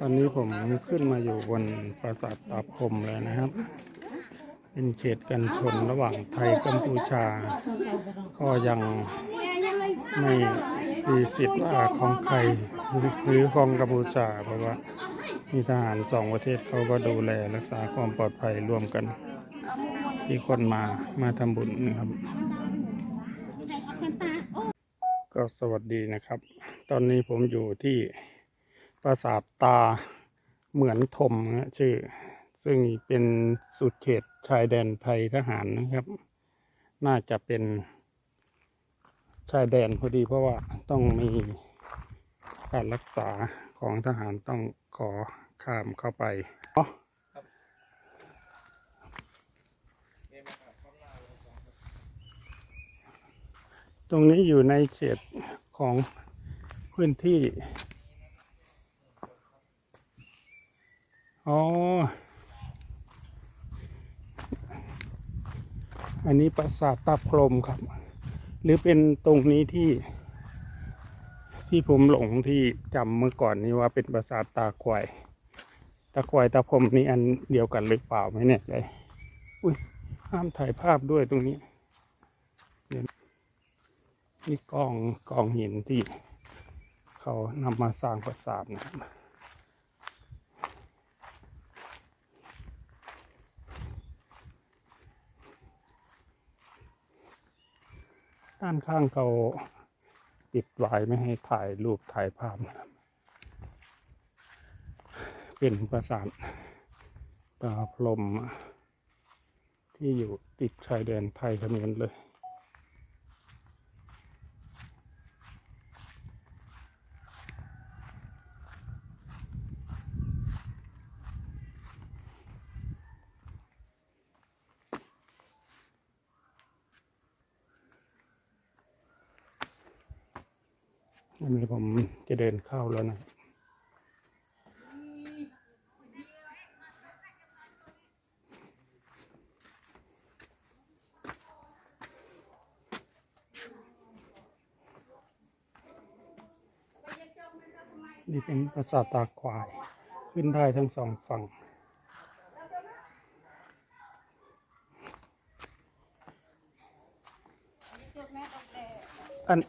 ตอนนี้ผมขึ้นมาอยู่บนปราสาทตาพรมเลยนะครับ เป็นเขตกันชนระหว่างไทยกัมพูชา ก็ยังไม่มีสิทธิ์ว่าของใครหรือของกัมพูชา เพราะว่ามีทหารสองประเทศเขาก็ดูแลรักษาความปลอดภัยร่วมกัน ที่คนมามาทำบุญนะครับ ก็สวัสดีนะครับ ตอนนี้ผมอยู่ที่ ปราสาทตาเหมือนทมนะชื่อ ซึ่งเป็นสุดเขตชายแดนไทยทหารนะครับ น่าจะเป็นชายแดนพอดีเพราะว่าต้องมีการรักษาของทหารต้องขอข้ามเข้าไปตรงนี้อยู่ในเขตของพื้นที่ อ๋อ อันนี้ปราสาทตาพรมครับ หรือเป็นตรงนี้ที่ ที่ผมหลงที่จำเมื่อก่อนนี้ว่าเป็นปราสาทตาควาย ตาควายตาพรมนี่อันเดียวกันหรือเปล่าไม่แน่ใจ อุ้ยห้ามถ่ายภาพด้วยตรงนี้เดี๋ยวนี่กองกองหินที่เขานำมาสร้างปราสาทนะครับ ด้านข้างเขาปิดไว้ไม่ให้ถ่ายรูปถ่ายภาพนะครับเป็นปราสาทตาพรมที่อยู่ติดชายแดนไทยเขมรเลย อันนี้ผมจะเดินเข้าแล้วนะนี่เป็นปราสาทตาควาย ขึ้นได้ทั้งสองฝั่งอัน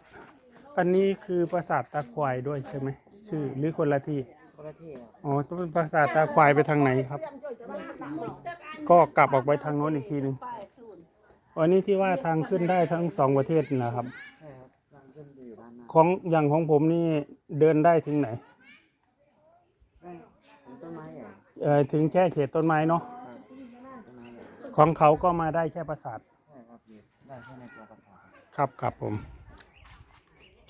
อันนี้คือปราสาทตาควายด้วยใช่ไหมชื่อหรือคนละที่คนละที่ครับอ๋อต้องเป็นปราสาทตาควายไปทางไหนครับ ก็กลับออกไปทางโน้นอีกทีหนึงอันนี้ที่ว่าทางขึ้นได้ทั้งสองประเทศนะครับ ใช่ครับทางขึ้นจะอยู่ด้านหน้าของอย่างของผมนี่เดินได้ถึงไหนได้ผมต้นไม้ใหญ่เออถึงแค่เขตต้นไม้เนาะครับต้นไม้ใหญ่ของเขาก็มาได้แค่ปราสาทใช่ครับอยู่ได้แค่ในตัวปราสาทครับครับผม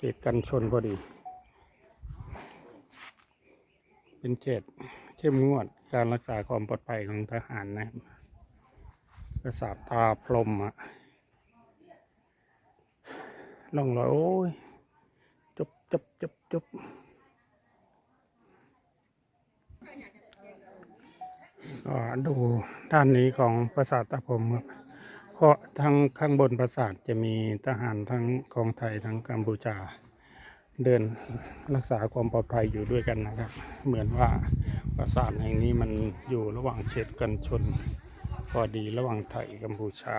เขตกันชนพอดี เป็นเขตเข้มงวดการรักษาความปลอดภัยของทหารนะครับปราสาทตาพรมอะล่องลอยโอ้ยจบจบจบจบก็ดูด้านนี้ของปราสาทตาพรมครับ เพราะทั้งข้างบนปราสาทจะมีทหารทั้งของไทยทั้งกัมพูชา เดินรักษาความปลอดภัยอยู่ด้วยกันนะครับ เหมือนว่าปราสาทแห่งนี้มันอยู่ระหว่างเขตกันชน พอดีระหว่างไทยกัมพูชา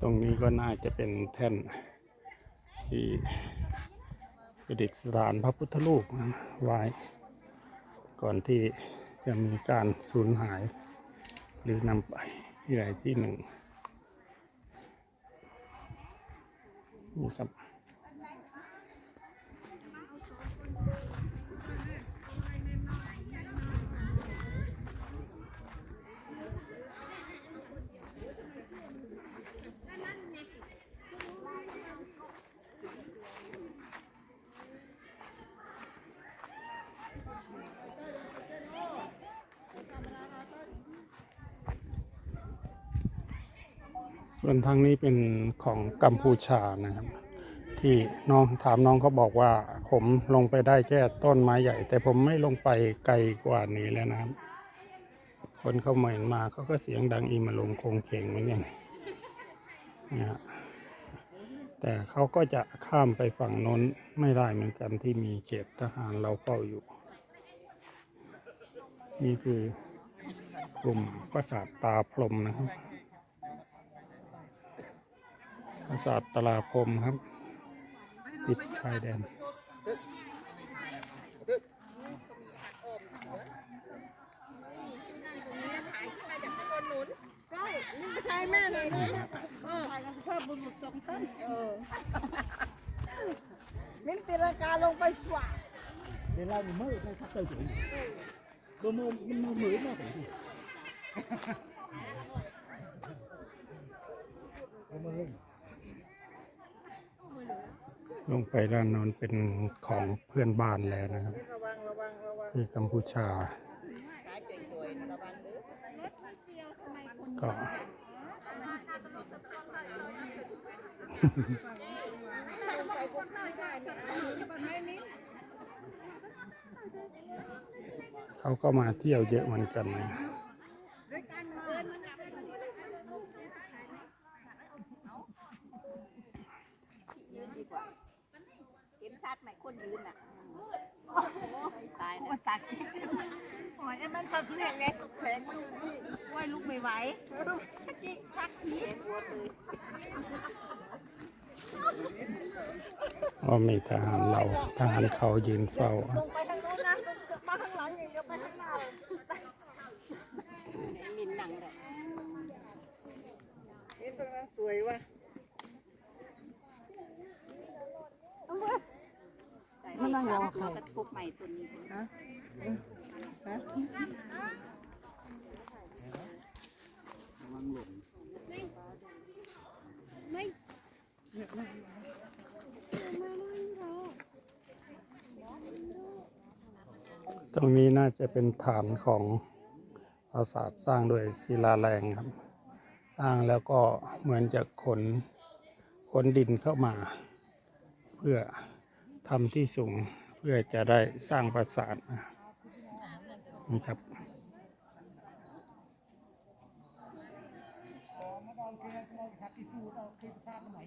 ตรงนี้ก็น่าจะเป็นแท่นที่ ประดิษฐานพระพุทธรูปนะไว้ ก่อนที่จะมีการสูญหาย หรือนำไปที่ใดที่หนึ่งนี่ครับ ส่วนทางนี้เป็นของกัมพูชานะครับ ที่น้องถามน้องเขาบอกว่า ผมลงไปได้แค่ต้นไม้ใหญ่ แต่ผมไม่ลงไปไกลกว่านี้แล้วนะครับ คนเขาเหมือนมาเขาก็เสียงดังอีมาลงคงเคงเหมือนกันนี่ยฮะแต่เขาก็จะข้ามไปฝั่งน้นไม่ได้เหมือนกันที่มีเขตทหารเราเฝ้าอยู่ นี่คือกลุ่มปราสาทตาพรหมนะครับ ปราสาทตลาพรมครับ ติดชายแดนใช่นี่ไม่ใช่แม่เลยนะเออถ่ายกันเพื่อบุรุษสองท่านเออมิ้นตีลังกาลงไปสว่า để lao mình mới hay thắt tơ chửi đồ mơ mình mơ mới mà phải gì đồ ลงไปด้านโน้นเป็นของเพื่อนบ้านแล้วนะครับระวังระวังระวังที่กัมพูชาเด้อก็ เขาก็มาเที่ยวเยอะเหมือนกันนะ ยืนดีกว่า เห็นชัดไหมคนยืนอะตายโอ้นะยตัดโอ้ยไอ้มันสะเทือนไงแสงมันอยู่นี่ว่ายลุกไม่ไหวจิชักทีเห็นวัวเลยก็มีทหารเราทหารเขายืนเฝ้าลงไปทางโน้นนะมาข้างหลังอย่างเดียวไปข้างหน้าเลยมินหนังเลยนี่ตรงนั้นสวยว่ะ มันนั่งรอใครกระทบใหม่ตัวนี้ฮะตรงนี้น่าจะเป็นฐานของปราสาทสร้างด้วยศิลาแรงครับ สร้างแล้วก็เหมือนจะขนขนดินเข้ามา เพื่อ ทำที่สูงเพื่อจะได้สร้างปราสาทนะนี่ครับ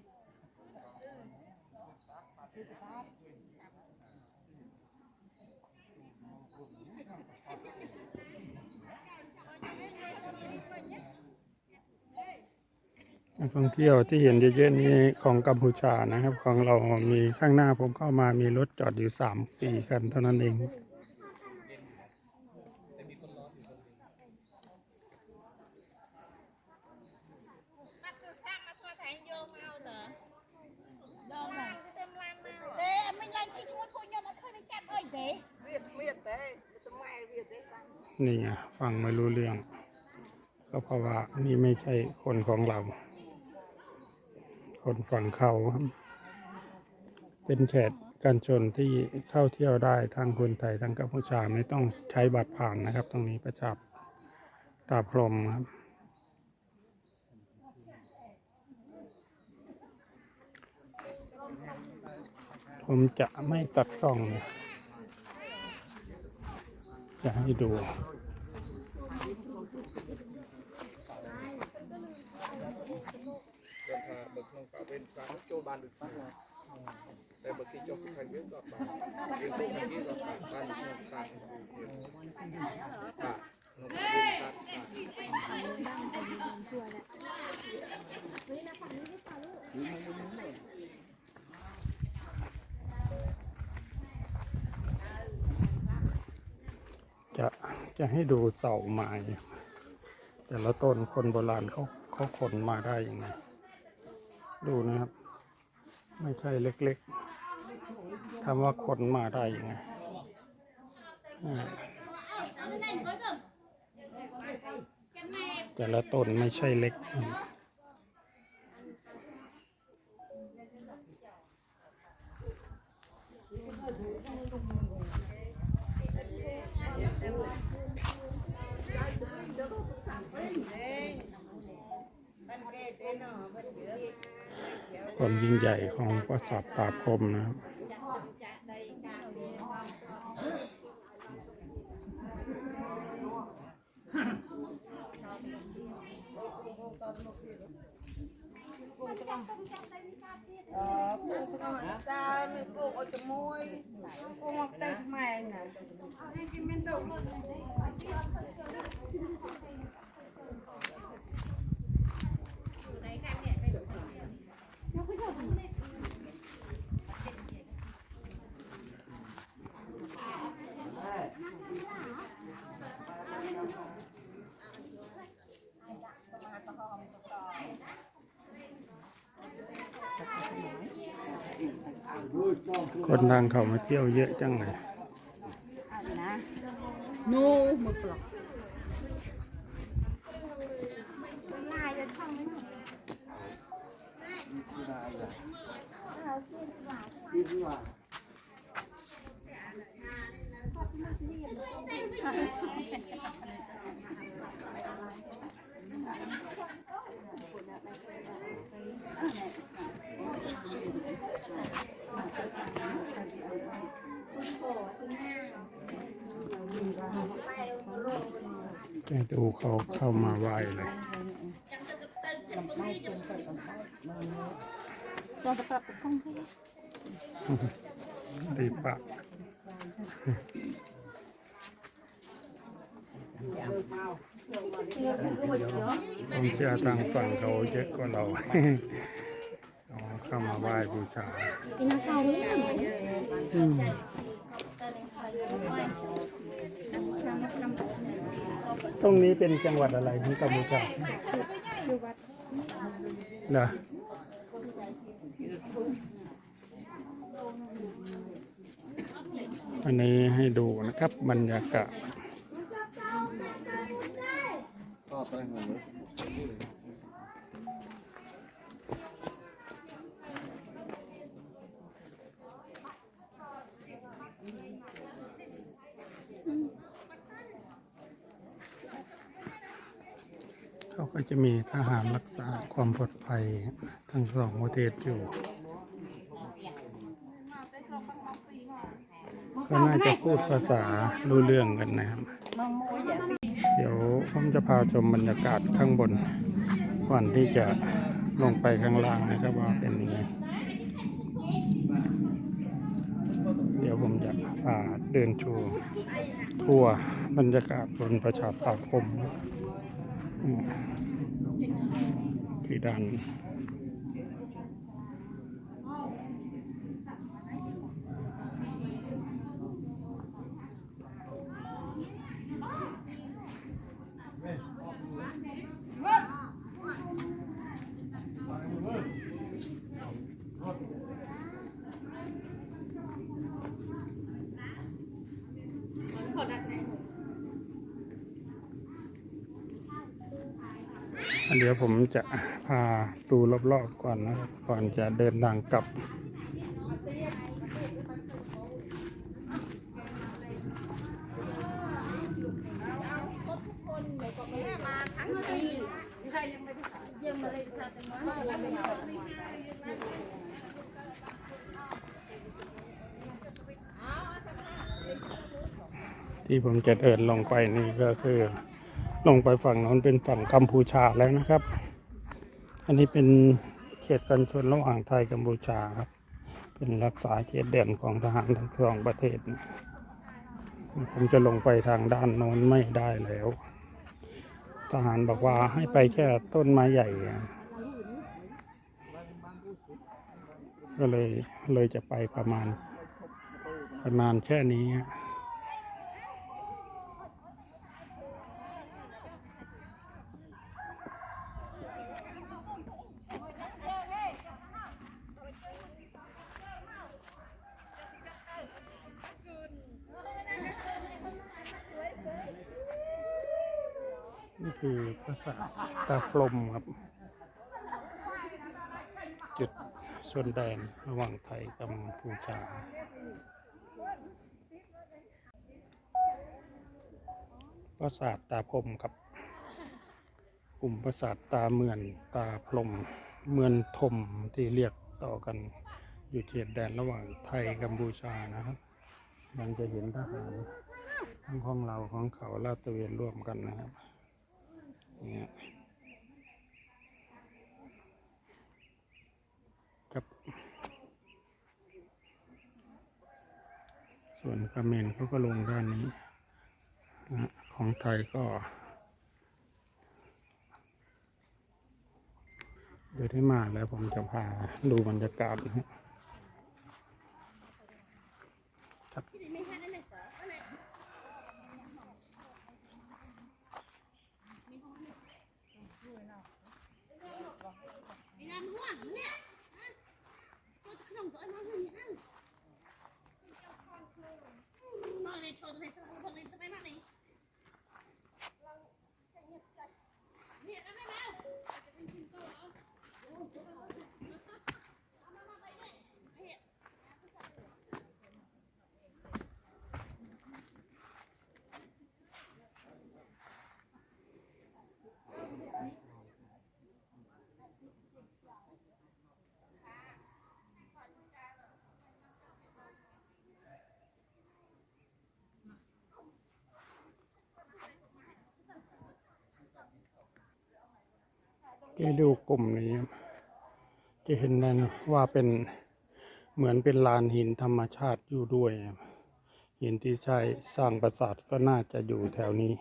นั กท่องเที่ยวที่เห็นเยอะๆนี้ของกัมพูชานะครับ ของเรามีข้างหน้าผมเข้ามามีรถจอดอยู่สามสี่คันเท่านั้นเองนี่ไงฟังไม่รู้เรื่อง ก็เพราะว่านี่ไม่ใช่คนของเรา คนฝั่งเขาครับเป็นแขกกันชนที่เข้าเที่ยวได้ทั้งคนไทยทั้งกัมพูชาไม่ต้องใช้บัตรผ่านนะครับ ตรงนี้ประชับตาพรมครับ ผมจะไม่ตัดกล้องนะจะให้ดู เป็นสาโจบานแต่บางทีจบทางเยอะก็ไปเรื่องพวกนี้ก็ไปบ้านของทางจะจะให้ดูเสาไม้แต่ละต้นคนโบราณเขาเขาขนมาได้ยังไง ดูนะครับ ไม่ใช่เล็กๆทำว่าขนมาได้ยังไงแต่ละต้นไม่ใช่เล็กามยิ่งใหญ่ ของปราสาทตาพรหมนะครับมาจ้าไม่ปลูกเอาจะมวยปลูกมาแต่ใหม่น่ะ คนทางเขามาเที่ยวเยอะจังเลยนูมือปลอกดีกว่า เขาเข้ามาไหว้เลยเราจะกลับไปท่องเที่ยวดีปะผมเชื่อทางฝั่งเขาเยอะกว่าเราเข้ามาไหว้บูชาอืม ตรงนี้เป็นจังหวัดอะไรของกัมพูชาเหรออันนี้ให้ดูนะครับบรรยากาศ ก็ตอนนั้นผม เขาก็จะมีทหารรักษาความปลอดภัยทั้งสองประเทศอยู่ ก็น่าจะพูดภาษารู้เรื่องกันนะครับ เดี๋ยวผมจะพาชมบรรยากาศข้างบน ก่อนที่จะลงไปข้างล่างนะครับว่าเป็นยังไง เดี๋ยวผมจะพาเดินชูทัวร์บรรยากาศบนประชาภาคมอืม ที่ด้าน ดี๋ยวผมจะพาดูรอบๆก่อนนะครับก่อนจะเดินทางกลับมาทั้งปีใครยังไม่ได้ยังไม่ได้สัตว์มาที่ผมจะเดินลงไปนี่ก็คือ ลงไปฝั่งโน้นเป็นฝั่งกัมพูชาแล้วนะครับ อันนี้เป็นเขตกันชนระหว่างไทยกัมพูชาครับ เป็นรักษาเขตแดนของทหารทั้งสองประเทศนะผมจะลงไปทางด้านโน้นไม่ได้แล้ว ทหารบอกว่าให้ไปแค่ต้นไม้ใหญ่ ก็เลยเลยจะไปประมาณประมาณแค่นี้ คือภาตาพรมครับ จุดส่วนแดนระหว่างไทยกับกัมพูชาปราสาทตาพรมครับกลุ่มปราสาทตาเมือนตาพรมเมือนทมที่เรียกต่อกันอยู่เขตแดนระหว่างไทยกัมพูชานะครับยังจะเห็นทหารทั้งของเราของเขาลาดตระเวนร่วมกันนะครับ นี่ยครับส่วนคาเมนเขาก็ลงด้านนี้นะของไทยก็ เดี๋ยวที่มาแล้วผมจะพาดูบรรยากาศนะฮะครับ จะดูกลุ่มนี้ครับจะเห็นได้นะว่าเป็นเหมือนเป็นลานหินธรรมชาติอยู่ด้วย หินที่ใช้สร้างปราสาทก็น่าจะอยู่แถวนี้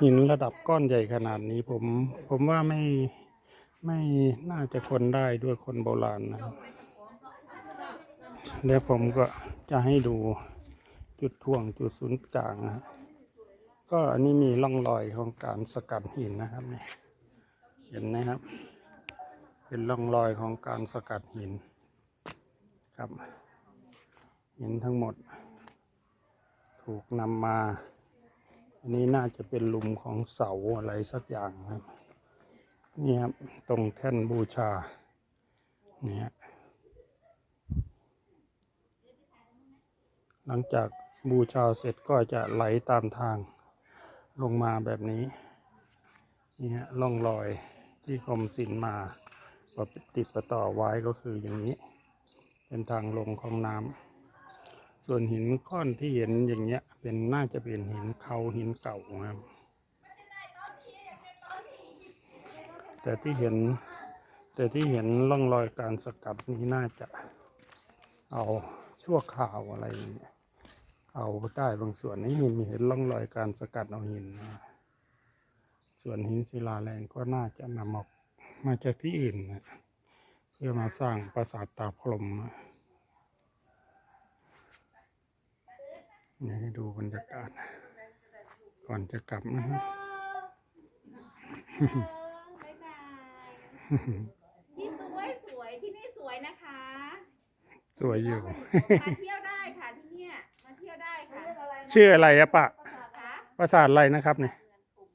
หินระดับก้อนใหญ่ขนาดนี้ผมผมว่าไม่ไม่น่าจะคนได้ด้วยคนโบราณนะแล้วผมก็จะให้ดูจุดท่วงจุดศูนย์กลางนะก็อันนี้มีร่องรอยของการสกัดหินนะครับเนี่ย ห็นนะครับ เป็นร่องรอยของการสกัดหินครับ หินทั้งหมด ถูกนำมา อันนี้น่าจะเป็นลุมของเสาอะไรสักอย่างครับนี่ครับ ตรงแท่นบูชาเนี่ยหลังจากบูชาเสร็จก็จะไหลตามทางลงมาแบบนี้นี่ฮะร่องรอย ที่กรมศิลป์มาปติดประต่อไว้ก็คืออย่างนี้ เป็นทางลงของน้ำส่วนหินก้อนที่เห็นอย่างเงี้ย เป็นน่าจะเป็นหินเขาหินเก่าครับแต่ที่เห็นแต่ที่เห็นร่องรอยการสกัดนี้น่าจะเอาชั่วข่าวอะไรอย่างเงี้ยเอาได้บางส่วนนี้มีเห็นร่องรอยการสกัดเอาหินนะ ส่วนหินศิลาแรงก็น่าจะนำออกมาจากที่อื่นนะเพื่อมาสร้างปราสาทตาพรหมนะนี่ให้ดูบรรยากาศ ก่อนจะกลับนะครับบ๊ายบายที่สวยสวยที่นี่สวยนะคะ สวยอยู่ มาเที่ยวได้ค่ะที่เนี่ยมาเที่ยวได้ค่ะ ชื่ออะไรอะปะค่ะปราสาทอะไรนะครับเนี่ย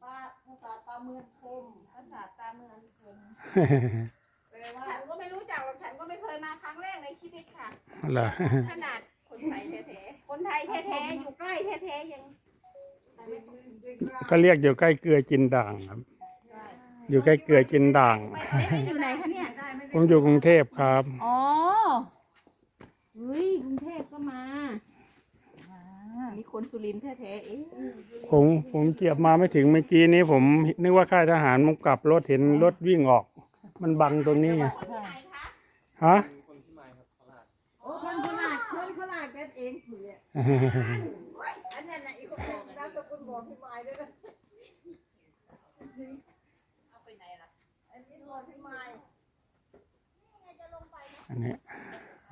ป้าภาษาตาเมืองคม ภาษาตาเมืองคง แปลว่า ฉันก็ไม่รู้จักหรอกฉันก็ไม่เคยมาครั้งแรกในชีวิตค่ะ เหรอขนาดคนไทยแท้ๆ คนไทยแท้ๆ อยู่ใกล้แท้ๆยังก็เรียกอยู่ใกล้เกลือจินด่างครับ อยู่ใกล้เกลือจินด่าง อยู่ไหนคะเนี่ย ผมอยู่กรุงเทพครับ อ๋อเฮ้ยกรุงเทพก็มามีคนสุรินทร์แท้ๆ เอ๊ะผมผมเกียบมาไม่ถึงเมื่อกี้นี้ผมนึกว่าค่ายทหารผมกลับรถเห็นรถวิ่งออก มันบังตรงนี้ไงฮะคนที่มาครับตลาดโอ้คนขนาดคนขนาดกันเองเผื่ออันนั้นน่ะอีกคนบอกนามสกุลบอกพี่ไม้ด้วยนะเอาไปไหนล่ะอันนี้บอกพี่ไม้อันนี้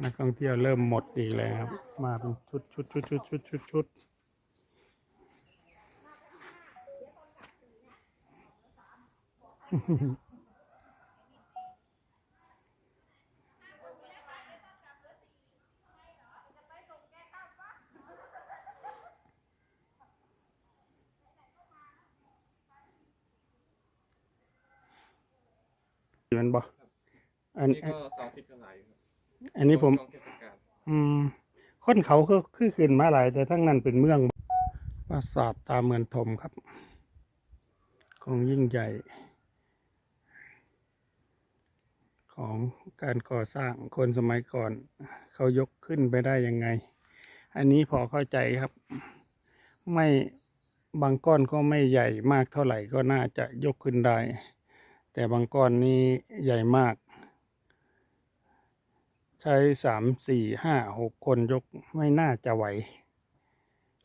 นักท่องเที่ยวเริ่มหมดอีกแล้วครับ มาเป็นชุดชุดชุดชุดชุดชุดชุด มันบอกอันนี่อันก็เสาร์อาทิตย์ก็หลายอยู่ครับอันนี้ผม ช่วงเทศกาลอืมคนเขาคือคือขึ้นมาหลาย แต่ทั้งนั้นเป็นเมืองปราสาทตาเมืองธมครับ ของยิ่งใหญ่ ของการก่อสร้างคนสมัยก่อน เขายกขึ้นไปได้ยังไง อันนี้พอเข้าใจครับ ไม่บางก้อนก็ไม่ใหญ่มากเท่าไหร่ก็น่าจะยกขึ้นได้ แต่บางก้อนนี้ใหญ่มาก ใช้สามสี่ห้าหกคนยกไม่น่าจะไหว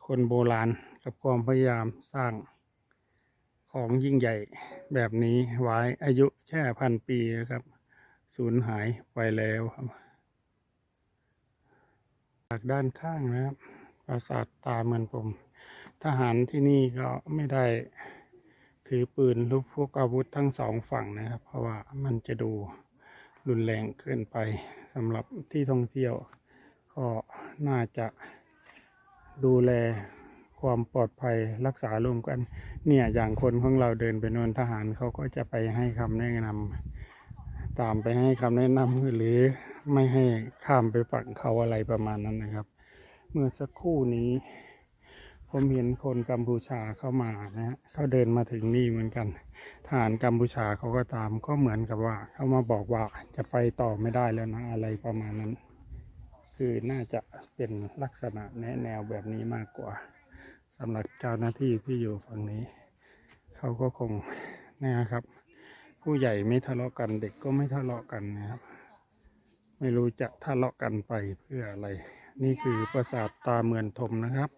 คนโบราณกับความพยายามสร้างของยิ่งใหญ่แบบนี้ไว้อายุแค่พันปีนะครับสูญหายไปแล้วครับจากด้านข้างนะครับปราสาทตาเมือนผม ทหารที่นี่ก็ไม่ได้ ถือปืนหรือพวกอาวุธทั้งสองฝั่งนะครับ เพราะว่ามันจะดูรุนแรงเกินไปสำหรับที่ท่องเที่ยว ก็น่าจะดูแลความปลอดภัยรักษาร่วมกัน เนี่ยอย่างคนของเราเดินไปโนนทหารเขาก็จะไปให้คำแนะนำตามไปให้คำแนะนำหรือไม่ให้ข้ามไปฝั่งเขาอะไรประมาณนั้นนะครับ เมื่อสักครู่นี้ ผมเห็นคนกัมพูชาเข้ามานะฮะเขาเดินมาถึงนี่เหมือนกันทหารกัมพูชาเขาก็ตามก็เหมือนกับว่าเขามาบอกว่าจะไปต่อไม่ได้แล้วนะอะไรประมาณนั้น คือน่าจะเป็นลักษณะแนะแนวแบบนี้มากกว่าสำหรับเจ้าหน้าที่ที่อยู่ฝั่งนี้ เขาก็คงนะครับ ผู้ใหญ่ไม่ทะเลาะกันเด็กก็ไม่ทะเลาะกันนะครับ ไม่รู้จะทะเลาะกันไปเพื่ออะไร นี่คือปราสาทตาเมือนทมนะครับ